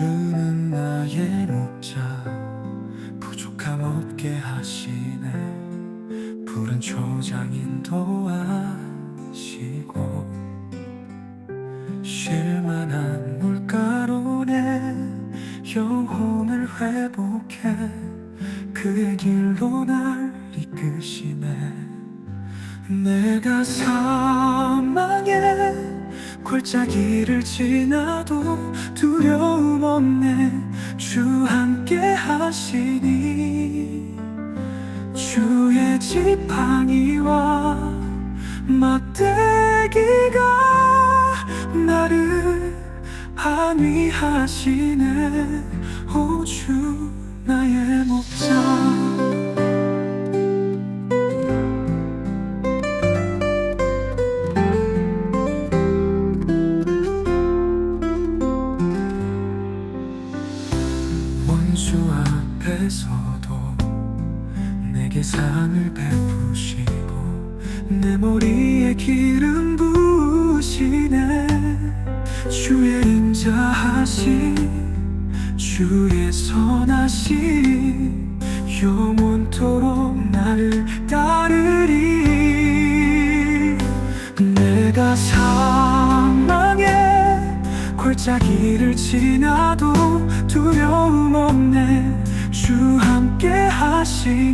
주는 나의 목자 부족함 없게 하시네. 푸른 초장인도 아시고 쉴만한 물가로 내 영혼을 회복해 그의 길로 날 이끄시네. 내가 살 골짜기를 지나도 두려움 없네. 주 함께 하시니 주의 지팡이와 막대기가 나를 안위하시네. 오주 나의 목자 원수 앞에서도 내게 상을 베푸시고 내 머리에 기름 부으시네. 주의 인자하시 주의 선하시 영원토록 나를 따르리. 내가 사망의 골짜기를 지나도 두려움 없네. 주 함께 하시니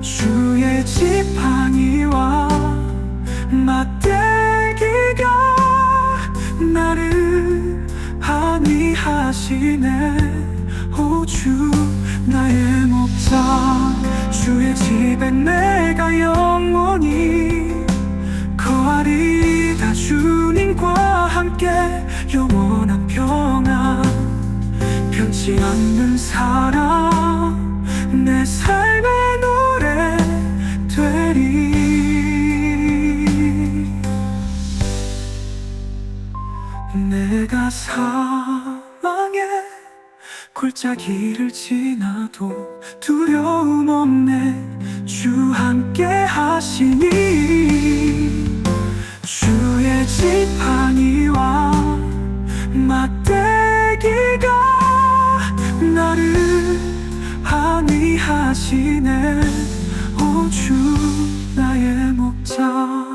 주의 지팡이와 막대기가 나를 안위하시네. 오주 나의 목자 주의 집에 내가 영원 영원한 평안 변치 않는 사랑. 내 삶의 노래 되리. 내가 사망의 골짜기를 지나도 두려움 없네. 주 함께 하시니. 주의 지팡이 안위하시네 오주 나의 목자